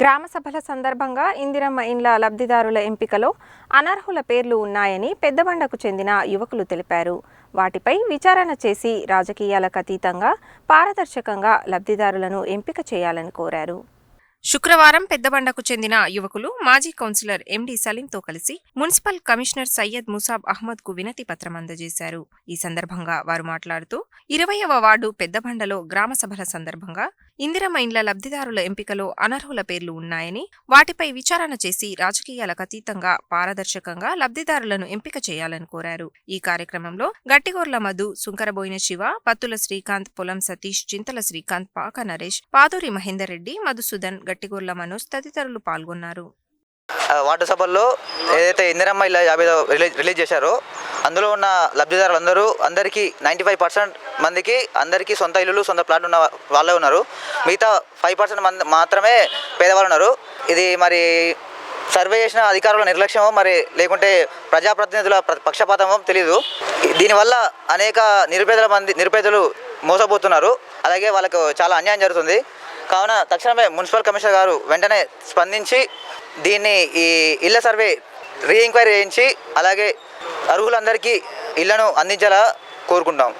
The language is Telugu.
గ్రామ సభల సందర్భంగా ఇందిరమ్మ ఇండ్ల లబ్ధిదారుల ఎంపికలో అనర్హుల పేర్లు ఉన్నాయని పెద్దబండకు చెందిన యువకులు తెలిపారు. వాటిపై విచారణ చేసి రాజకీయాలకు అతీతంగా పారదర్శకంగా లబ్ధిదారులను ఎంపిక చేయాలని కోరారు. శుక్రవారం పెద్దబండకు చెందిన యువకులు మాజీ కౌన్సిలర్ ఎండి సలీంతో కలిసి మున్సిపల్ కమిషనర్ సయ్యద్ ముసాబ్ అహ్మద్కు వినతి పత్రం అందజేశారు. ఈ సందర్భంగా వారు మాట్లాడుతూ ఇరవయవ వార్డు పెద్దబండలో గ్రామ సభల సందర్భంగా ఇందిరమ్మ ఇండ్ల లబ్ధిదారుల ఎంపికలో అనర్హుల పేర్లు ఉన్నాయని వాటిపై విచారణ చేసి రాజకీయాలకు అతీతంగా పారదర్శకంగా లబ్ధిదారులను ఎంపిక చేయాలని కోరారు. ఈ కార్యక్రమంలో గట్టిగోర్ల మధు సుంకరబోయిన శివ పత్తుల శ్రీకాంత్ పొలం సతీష్ చింతల శ్రీకాంత్ పాక నరేష్ పాదూరి మహేందర్ రెడ్డి మధుసూదన్ గట్టిగొర్ల మనోజ్ తదితరులు పాల్గొన్నారు. వార్డు సభల్లో ఏదైతే ఇందిరమ్మ ఇలా యాభై రిలీజ్ రిలీజ్ చేశారో అందులో ఉన్న లబ్ధిదారులందరూ అందరికీ నైంటీ ఫైవ్ పర్సెంట్ మందికి అందరికీ సొంత ఇల్లులు సొంత ప్లాట్లు ఉన్న వాళ్ళే ఉన్నారు. మిగతా ఫైవ్ పర్సెంట్ మంది మాత్రమే పేదవాళ్ళు ఉన్నారు. ఇది మరి సర్వే చేసిన అధికారుల నిర్లక్ష్యమో మరి లేకుంటే ప్రజాప్రతినిధుల ప్ర- పక్షపాతమో తెలియదు దీనివల్ల అనేక నిరుపేదల మంది నిరుపేదలు మోసపోతున్నారు. అలాగే వాళ్ళకు చాలా అన్యాయం జరుగుతుంది. కావున తక్షణమే మున్సిపల్ కమిషనర్ గారు వెంటనే స్పందించి దీన్ని ఈ ఇళ్ళ సర్వే రీ ఎంక్వైరీ చేయించి అలాగే అర్హులందరికీ ఇళ్ళను అందించేలా కోరుకుంటాం.